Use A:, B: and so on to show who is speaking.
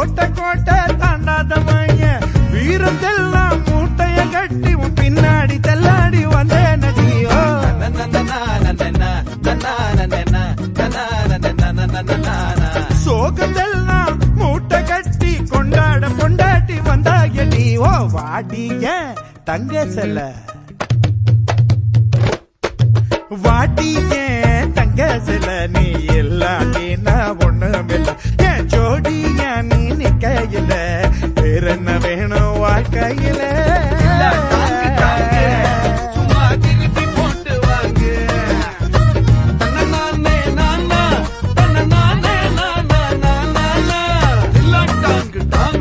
A: கோட்டை கோட்டை தாண்டாதவங்க வீரத்தெல்லாம் மூட்டைய கட்டி உன் பின்னாடி தள்ளாடி வந்தேன் நதியோ சோகத்தெல்லாம் மூட்டை கட்டி கொண்டாட கொண்டாட்டி வந்தாயடி ஓ வாடிய தங்க செல்ல. வாடிய வாழ்க்கையில வேற என்ன வேணும் வாழ்க்கையில? டாங்க